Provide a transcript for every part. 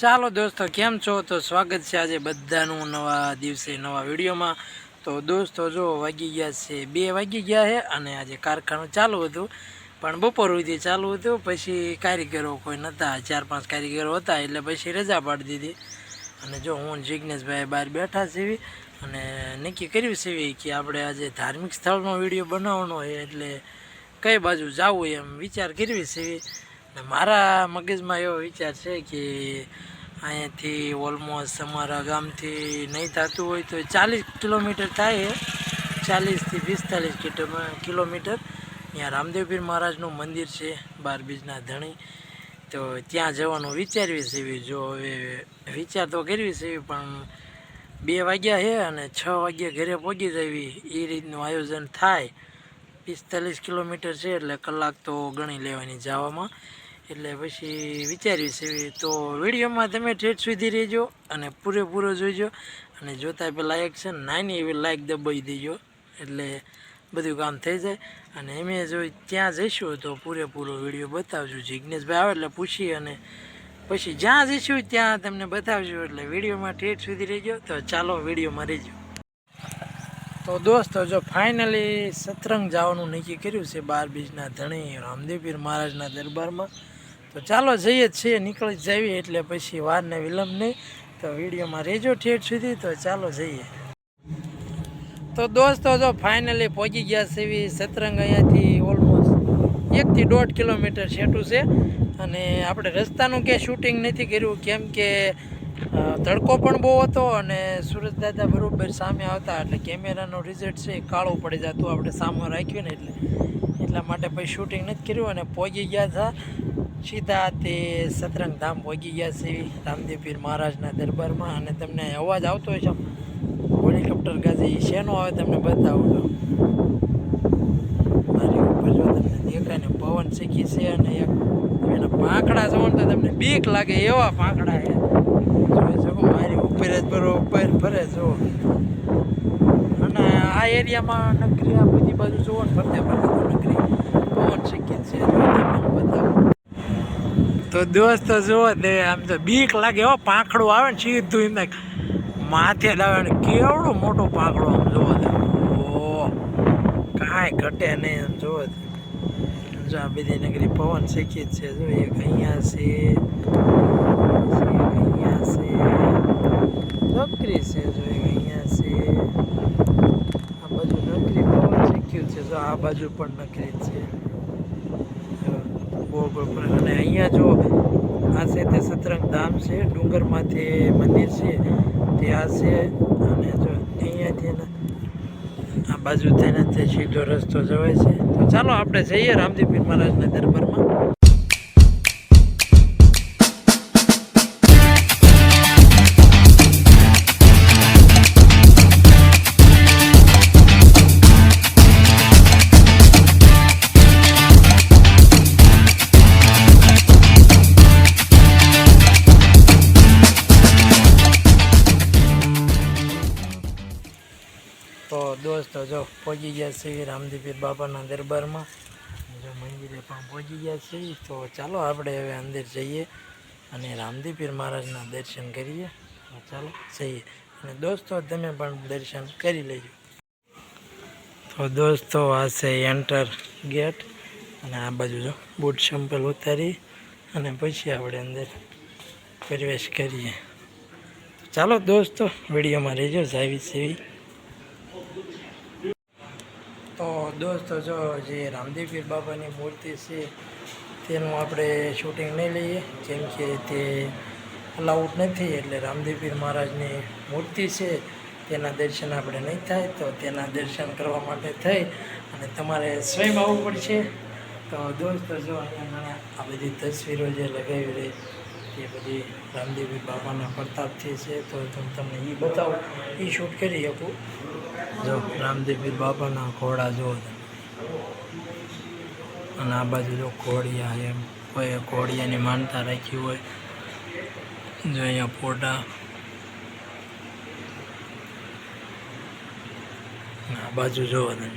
ચાલો દોસ્તો, કેમ છો? તો સ્વાગત છે આજે બધાનું નવા દિવસે નવા વિડીયોમાં. તો દોસ્તો, જો વાગી ગયા છે બે વાગી ગયા છે અને આજે કારખાનું ચાલુ હતું. પણ બપોર સુધી ચાલુ હતું, પછી કારીગરો કોઈ નહોતા. ચાર પાંચ કારીગરો હતા, એટલે પછી રજા પાડી દીધી. અને જો હું જિજ્ઞેશભાઈ બહાર બેઠા છીએ અને નક્કી કર્યું છે કે આપણે આજે ધાર્મિક સ્થળનો વીડિયો બનાવવાનો હોય એટલે કઈ બાજુ જવું એમ વિચાર કરવી છે. મારા મગજમાં એવો વિચાર છે કે અહીંયાથી ઓલમોસ્ટ અમારા ગામથી નહીં થતું હોય તો ચાલીસ કિલોમીટર થાય ચાલીસથી પિસ્તાલીસ કિલોમીટર. ત્યાં રામદેવપીર મહારાજનું મંદિર છે, બાર બીજના ધણી. તો ત્યાં જવાનું વિચારવી છે જો હવે વિચાર તો કરવી છે પણ બે વાગ્યા છે અને છ વાગ્યા ઘરે પહોંચી જવી. એ રીતનું આયોજન થાય. પિસ્તાલીસ કિલોમીટર છે એટલે કલાક તો ગણી લેવાની જવામાં. એટલે પછી વિચાર્યું છે તો વિડીયોમાં તમે ઠેઠ સુધી રહેજો અને પૂરેપૂરો જોઈજો અને જોતા પહેલાં એક છે નાની એવી લાઈક દબાવી દેજો. એટલે બધું કામ થઈ જાય. અને એમે જો ત્યાં જઈશું તો પૂરેપૂરો વીડિયો બતાવજો. જિજ્ઞેશભાઈ આવે એટલે પૂછી અને પછી જ્યાં જઈશું ત્યાં તમને બતાવજો. એટલે વિડીયોમાં ઠેઠ સુધી રહેજો. તો ચાલો વિડીયોમાં રહેજો. તો દોસ્તો, જો ફાઇનલી સતરંગ જવાનું નક્કી કર્યું છે બાર બીજના ધણી રામદેવપીર મહારાજના દરબારમાં. તો ચાલો જઈએ છીએ, નીકળી જઈએ એટલે પછી વારને વિલંબ નહીં. તો વિડીયોમાં રહેજો ઠેઠ સુધી, તો ચાલો જઈએ. તો દોસ્તો, જો ફાઇનલી પહોંચી ગયા છે એવી સતરંગ અહીંયાથી ઓલમોસ્ટ એકથી દોઢ કિલોમીટર છેટું છે. અને આપણે રસ્તાનું કે શૂટિંગ નથી કર્યું, કેમ કે તડકો પણ બહુ હતો અને સુરજ દાદા બરાબર સામે આવતા એટલે કેમેરાનો રિઝલ્ટ છે એ કાળું પડી જતું, આપણે સામે રાખ્યું ને એટલે. એટલા માટે પછી શૂટિંગ નથી કર્યું અને પહોંચી ગયા હતા. સીધા તે સતરંગ ધામ પહોંચી ગયા છે રામદેવપીર મહારાજના દરબારમાં અને તમને અવાજ આવતો હોય છે હેલિકોપ્ટર ગાજી શેનો આવે તમને બતાવું મારી ઉપર જો તમને દેખાય ને પવન શીખી છે અને એક એના પાંખડા જોવો ને તો તમને બીક લાગે એવા પાંખડા છે. મારી ઉપર જ ઉપર ફરે જો અને આ એરિયામાં નગરી આ બધી બાજુ જોવો ને ફરતે ફરતે નગરી. પવન શીખી છે તો દોસ્તો જુઓ તે આમ તો બીક લાગે, હો, પાંખડું આવે ને, સીધું એમને માથે લાવે ને, કેવડો મોટો પાંખડો આમ જુઓ તે ઓ કાંઈ ઘટે નહીં આમ જુઓ તે. જો આ બધી નગરી પવન શીખી જ છે, જો એક અહીંયા છે. અહીંયા છે. નોકરી છે જો અહીંયા છે. આ બાજુ નોકરી પણ શીખ્યું છે. જો આ બાજુ પણ નોકરી છે. બહુ બહુ અને અહીંયા જો આ છે તે સતરંગ ધામ છે. ડુંગરમાંથી મંદિર છે. તે આ છે. અને જો અહીંયાથી આ બાજુ થઈને તે સીધો રસ્તો જવાય છે. તો ચાલો આપણે જઈએ રામદીપીર મહારાજના દરબારમાં. દોસ્તો જો પહોંચી ગયા છીએ રામદીપીર બાપાના દરબારમાં. જો મંદિરે પણ પહોંચી ગયા છીએ. તો ચાલો આપણે હવે અંદર જઈએ અને રામદીપીર મહારાજના દર્શન કરીએ. તો ચાલો જઈએ. અને દોસ્તો, તમે પણ દર્શન કરી લેજો. તો દોસ્તો, આ છે એન્ટર ગેટ અને આ બાજુ જો બૂટ સેમ્પલ ઉતારી અને પછી આપણે અંદર પ્રવેશ કરીએ. ચાલો દોસ્તો, વિડીયોમાં રહેજો. જાવી સેવી તો દોસ્તો, જો જે રામદેવીર બાબાની મૂર્તિ છે, તેનું આપણે શૂટિંગ નહીં લઈએ. કેમ કે તે અલાઉડ નથી, એટલે રામદેવપીર મહારાજની મૂર્તિ છે, તેના દર્શન આપણે નહીં થાય, તો તેના દર્શન કરવા માટે થઈ અને તમારે સ્વયં આવવું પડશે. તો દોસ્તો, જો અહીંયા આ બધી તસવીરો જે લગાવી રહી એ બધી રામદેવી બાબાના પ્રતાપથી છે, તો તમને એ બતાવું. એ શૂટ કરી શકું. જો રામદેવપીર બાપાના ઘોડા જો અને આ બાજુ જો ઘોડિયા એમ. કોઈ ઘોડિયાની માનતા રાખી હોય, જો અહીંયા ફોટા. આ બાજુ જોવો તમે.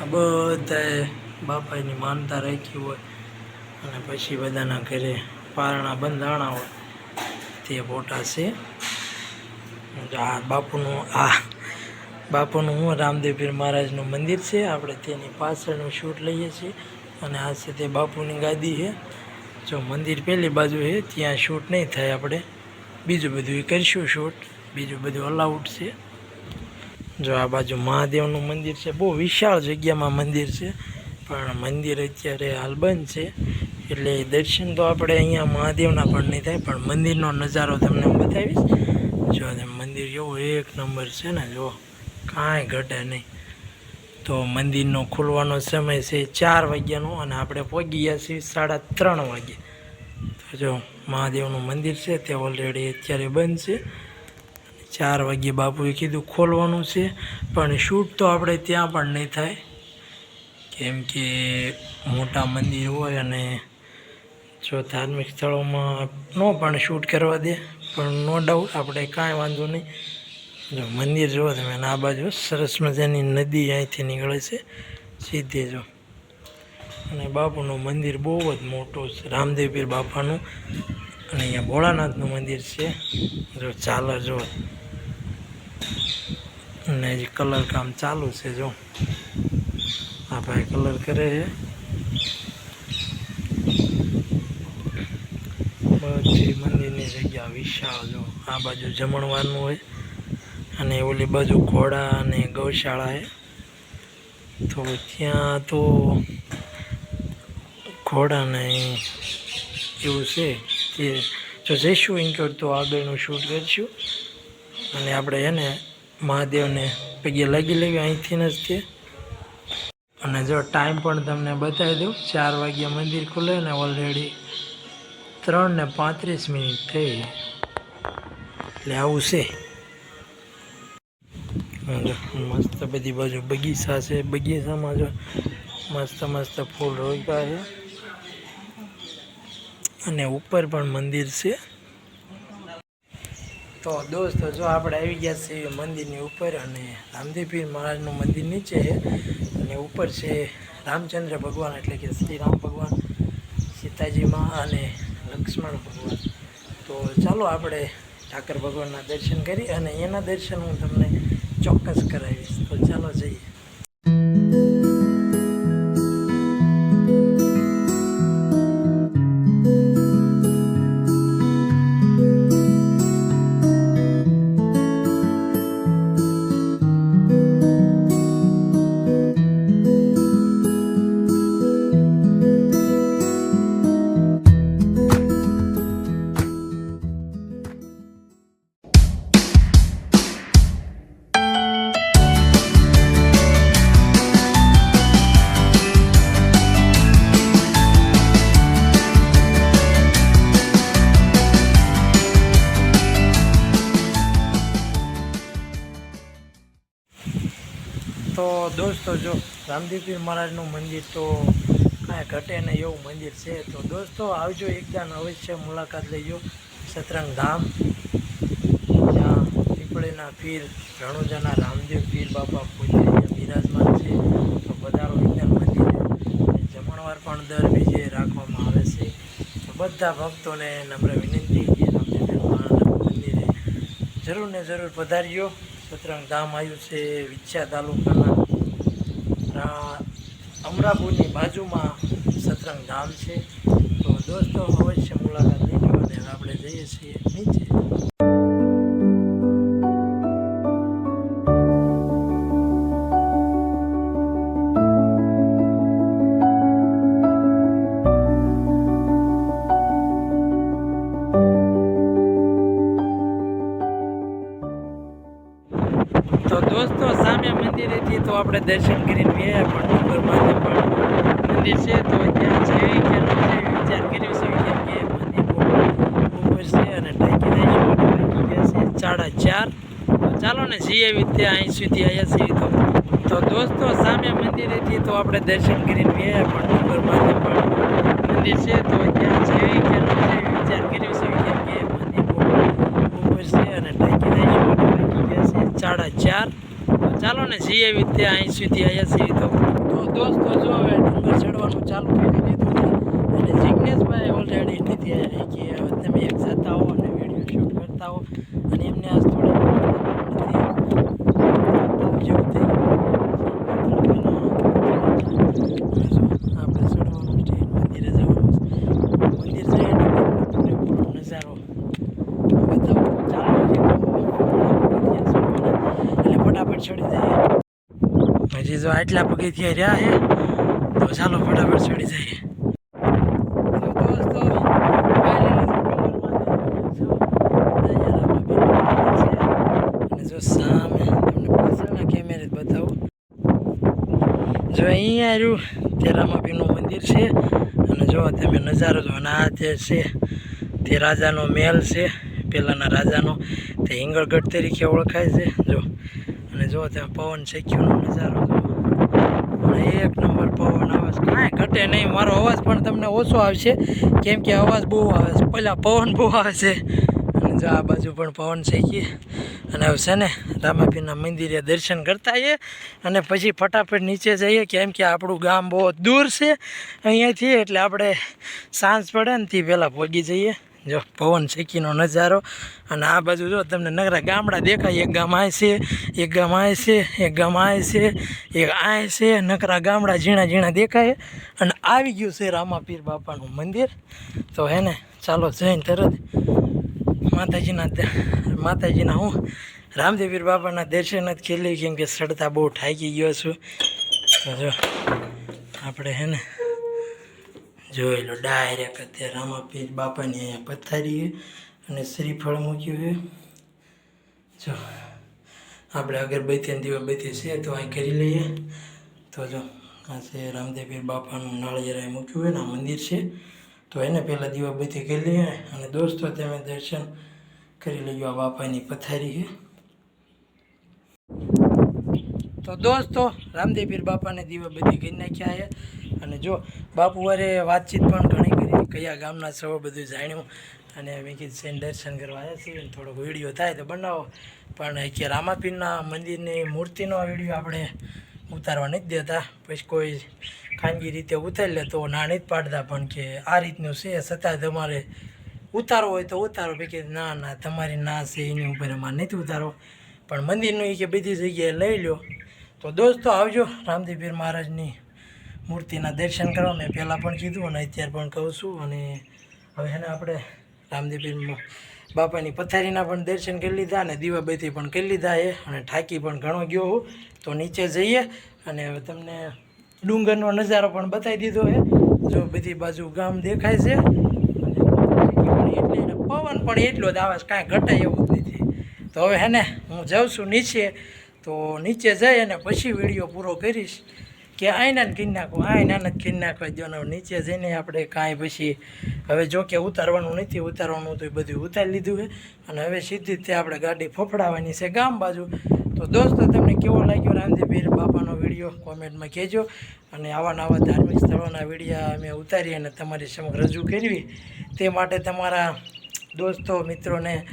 આ બધાએ બાપાની માનતા રાખી હોય, અને પછી બધાના ઘરે પારણા બંધાણા હોય, તે ફોટા છે. આ બાપુનું, આ બાપુનું હું, રામદેવ પીર મહારાજનું મંદિર છે. આપણે તેની પાછળનું શૂટ લઈએ છીએ. અને આ છે તે બાપુની ગાદી છે. જો મંદિર પહેલી બાજુ છે, ત્યાં શૂટ નહીં થાય આપણે. બીજું બધું કરીશું શૂટ. બીજું બધું અલાઉડ છે. જો આ બાજુ મહાદેવનું મંદિર છે. બહુ વિશાળ જગ્યામાં મંદિર છે. પણ મંદિર અત્યારે હાલ બંધ છે. એટલે દર્શન તો આપણે અહીંયા મહાદેવના પણ નહીં થાય, પણ મંદિરનો નજારો તમને હું બતાવીશ. જો મંદિર જેવું એક નંબર છે ને, જો. કાંઈ ઘટે નહીં. તો મંદિરનો ખુલવાનો સમય છે ચાર વાગ્યાનો અને આપણે પહોંચી ગયા છીએ સાડા ત્રણ વાગે. તો જો મહાદેવનું મંદિર છે તે ઓલરેડી અત્યારે બંધ છે. ચાર વાગ્યે બાપુએ કીધું ખોલવાનું છે, પણ શૂટ તો આપણે ત્યાં પણ નહીં થાય. કેમ કે મોટા મંદિર હોય અને જો ધાર્મિક સ્થળોમાં ન પણ શૂટ કરવા દે, પણ નો ડાઉટ આપણે કાંઈ વાંધો નહીં. જો મંદિર જુઓ તમે આ બાજુ સરસ મજાની નદી અહીંથી નીકળે છે. સીધે જો. અને બાપુનું મંદિર બહુ જ મોટું છે. રામદેવપીર બાપાનું. અને અહીંયા ભોળાનાથનું મંદિર છે. જો ચાલો જો. અને હજી કલર કામ ચાલુ છે જો. આ ભાઈ કલર કરે છે. બધી મંદિરની જગ્યા વિશાળ જો. આ બાજુ જમણવાનું હોય. અને ઓલી બાજુ ઘોડા અને ગૌશાળા હે. તો ત્યાં તો ઘોડાને એવું છે તે જો જઈશું ઇન્કર તો આગળનું શૂટ કરીશું. અને આપણે એને મહાદેવને પગે લાગી લેવી, અહીંથી જ તે. અને જો ટાઈમ પણ તમને બતાવી દઉં, ચાર વાગ્યા મંદિર ખુલે ને ઓલરેડી ત્રણ ને પાંત્રીસ મિનિટ થઈ. એટલે આવું છે. મસ્ત બધી બાજુ બગીચા છે. બગીચામાં જો મસ્ત મસ્ત ફૂલ રોપ્યા છે. અને ઉપર પણ મંદિર છે. તો દોસ્તો, જો આપણે આવી ગયા છીએ મંદિરની ઉપર અને રામદેવપીર મહારાજનું મંદિર નીચે છે. અને ઉપર છે રામચંદ્ર ભગવાન, એટલે કે શ્રી રામ ભગવાન, સીતાજીમાં અને લક્ષ્મણ ભગવાન. તો ચાલો આપણે ઠાકર ભગવાનના દર્શન કરી અને એના દર્શન હું તમને ચોક્કસ કરાવીશ. તો ચાલો જઈએ. તો દોસ્તો, જો રામદેવપીર મહારાજનું મંદિર તો કાંઈ ઘટે નહીં એવું મંદિર છે. તો દોસ્તો, આવજો એકદમ અવશ્ય મુલાકાત લેજો. સતરંગ ધામ, જ્યાં પીપળીના પીર, રણુજાના રામદેવ પીર બાપા અહીંયા બિરાજમાન છે. તો બધા એકદમ મંદિરે જમણવાર પણ દર બીજે રાખવામાં આવે છે. તો બધા ભક્તોને નમ્ર વિનંતી કે રામદેવ મંદિરે જરૂર ને જરૂર પધારજો. સતરંગ ધામ આવ્યું છે વિછ્યા તાલુકાના. અમરાપુરની બાજુમાં સતરંગ ધામ છે. તો દોસ્તો અવશ્ય મુલાકાત લેજો અને આપણે જઈએ છીએ નીચે. તો આપણે દર્શન કરીને ગયા પણ ડુંગરમાં પણ મંદિર છે, તો ત્યાં છે કે વિચાર કર્યો છે કેમ કે મંદિર છે અને ટાંકી છે ટાંકી ગયા છે સાડા ચાર. તો ચાલો ને જઈએ એવી અહીં સુધી આવ્યા છીએ. તો તો દોસ્તો, સામે મંદિરેથી તો આપણે દર્શન કરીને ગયા પણ ડુંગરમાં પણ મંદિર છે, તો ત્યાં છે કે વિચાર કર્યો છે કેમ કે મંદિર છે અને ટાંકી છે ટાંકી ગયા છે સાડા ચાર. ચાલો ને જઈએ એવી ત્યાં અહીં સુધી, અહીંયા સુધી તો. દોસ્તો, જો હવે ડુંગર ચડવાનું ચાલુ કરી દીધું અને જિજ્ઞેશભાઈ ઓલરેડી આવ્યા કે હવે તમે એક જતા હો અને વીડિયો શૂટ બાકી જો આટલા પગથિયા રહ્યા છે તો ચાલો ફટાફટ ચડી જઈએ. તો જો સામે તમને પાછળના કેમેરે બતાવું. જો અહીંયા રહ્યું તે રામાપીરનું મંદિર છે. અને જો તમે નજારો જો અને આ તે છે, તે રાજાનો મહેલ છે. પહેલાંના રાજાનો, તે હિંગળગઢ તરીકે ઓળખાય છે. જો, અને જો ત્યાં પવન શેક્યુનો નજારો જો એક નંબર પવન આવે છે કાંઈ ઘટે નહીં, મારો અવાજ પણ તમને ઓછો આવશે. કેમ કે અવાજ બહુ આવે છે. પહેલાં પવન બહુ આવે છે. અને જો આ બાજુ પણ પવન શેકીએ અને હવે છે ને રામાપીરના મંદિરે દર્શન કરતા આવીએ. અને પછી ફટાફટ નીચે જઈએ. કેમ કે આપણું ગામ બહુ દૂર છે અહીંયાથી. એટલે આપણે સાંજ પડે ને તે પહેલાં ભોગી જઈએ. જો, પવન શેકીનો નજારો. અને આ બાજુ જો, તમને નગરા ગામડા દેખાય. એક ગામ આય છે, એક ગામ આય છે, એક ગામ આય છે, એક આય છે. નકરા ગામડા ઝીણા ઝીણા દેખાય. અને આવી ગયું છે રામાપીર બાપાનું મંદિર. તો હે ને ચાલો જઈને તરત માતાજીના માતાજીના હું રામદેવીર બાપાના દર્શન જ ખેલી કેમ કે સડતા બહુ ઠાકી ગયો છું. જો, આપણે હે ને જોઈ લો ડાયરેક્ટ અત્યારે રામાપીર બાપાની અહીંયા પથારી અને શ્રીફળ મૂક્યું છે. જો, આપણે અગરબત્તી અને દીવાબત્તી છે તો અહીં કરી લઈએ. તો જો, આ છે રામદેવીર બાપાનું નાળિયેર અહીં મૂક્યું હોય ને, આ મંદિર છે. તો એને પહેલાં દીવાબત્તી કરી લઈએ અને દોસ્તો તમે દર્શન કરી લેજો, આ બાપાની પથારી છે. તો દોસ્તો રામદેવીર બાપાને દીવાબત્તી કરી નાખ્યા છે. અને જો બાપુ વારે વાતચીત પણ ઘણી કરી. કયા ગામના સૌ બધું જાણ્યું. અને મેં કીધું સેન દર્શન કરવા આવ્યા છીએ. થોડોક વીડિયો થાય તો બનાવો. પણ કે રામાપીરના મંદિરની મૂર્તિનો વીડિયો આપણે ઉતારવા નથી દેતા. પછી કોઈ ખાનગી રીતે ઉતારી લે તો ના નથી પાડતા. પણ કે આ રીતનું છે, છતાં તમારે ઉતારવો હોય તો ઉતારો. કે ના ના, તમારી ના છે, એની ઉપર અમારે નથી ઉતારો પણ મંદિરનું એ કે બધી જગ્યાએ લઈ લો તો દોસ્તો, આવજો રામદેવીર મહારાજની મૂર્તિના દર્શન કરવા મેં પહેલાં પણ કીધું અને અત્યારે પણ કહું છું. અને હવે એને આપણે રામદેવીમાં બાપાની પથારીના પણ દર્શન કરી લીધા અને દીવાબત્તી પણ કરી લીધા એ અને ઠાકી પણ ઘણો ગયો હું. તો નીચે જઈએ અને હવે તમને ડુંગરનો નજારો પણ બતાવી દીધો છે જો બધી બાજુ ગામ દેખાય છે. એટલે પવન પણ એટલો જ આવે કાંઈ ઘટાય એવું જ નથી. તો હવે હે ને હું જાઉં છું નીચે. તો નીચે જઈ અને પછી વીડિયો પૂરો કરીશ. કે આઈના જ ગીન નાખો આઈના જ ગીન નાખવા જોનો નીચે જઈને આપણે કાંઈ પછી, હવે જો કે ઉતારવાનું નથી, ઉતારવાનું તો એ બધું ઉતારી લીધું છે. અને હવે સીધી તે આપણે ગાડી ફોફડાવાની છે ગામ બાજુ. તો દોસ્તો, તમને કેવો લાગ્યો રામદેવીર બાપાનો વીડિયો? કોમેન્ટમાં કહેજો. અને આવા નવા ધાર્મિક સ્થળોના વિડીયા અમે ઉતારી અને તમારી સમક્ષ રજૂ કરવી તે માટે તમારા દોસ્તો, મિત્રોને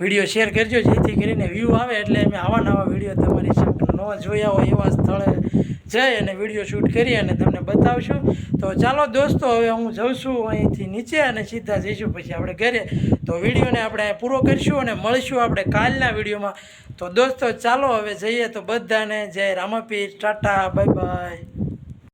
વીડિયો શેર કરજો. જેથી કરીને વ્યૂ આવે એટલે અમે આવા નવા વીડિયો તમારી સમક્ષ ન જોયા હોય એવા સ્થળે જઈ અને વીડિયો શૂટ કરી અને તમને બતાવશું. તો ચાલો દોસ્તો, હવે હું જઉં છું અહીંથી નીચે અને સીધા જઈશું પછી આપણે ઘરે. તો વિડીયોને આપણે પૂરો કરીશું અને મળીશું આપણે કાલના વિડીયોમાં. તો દોસ્તો, ચાલો હવે જઈએ. તો બધાને જય રામાપીર, ટાટા, બાય બાય.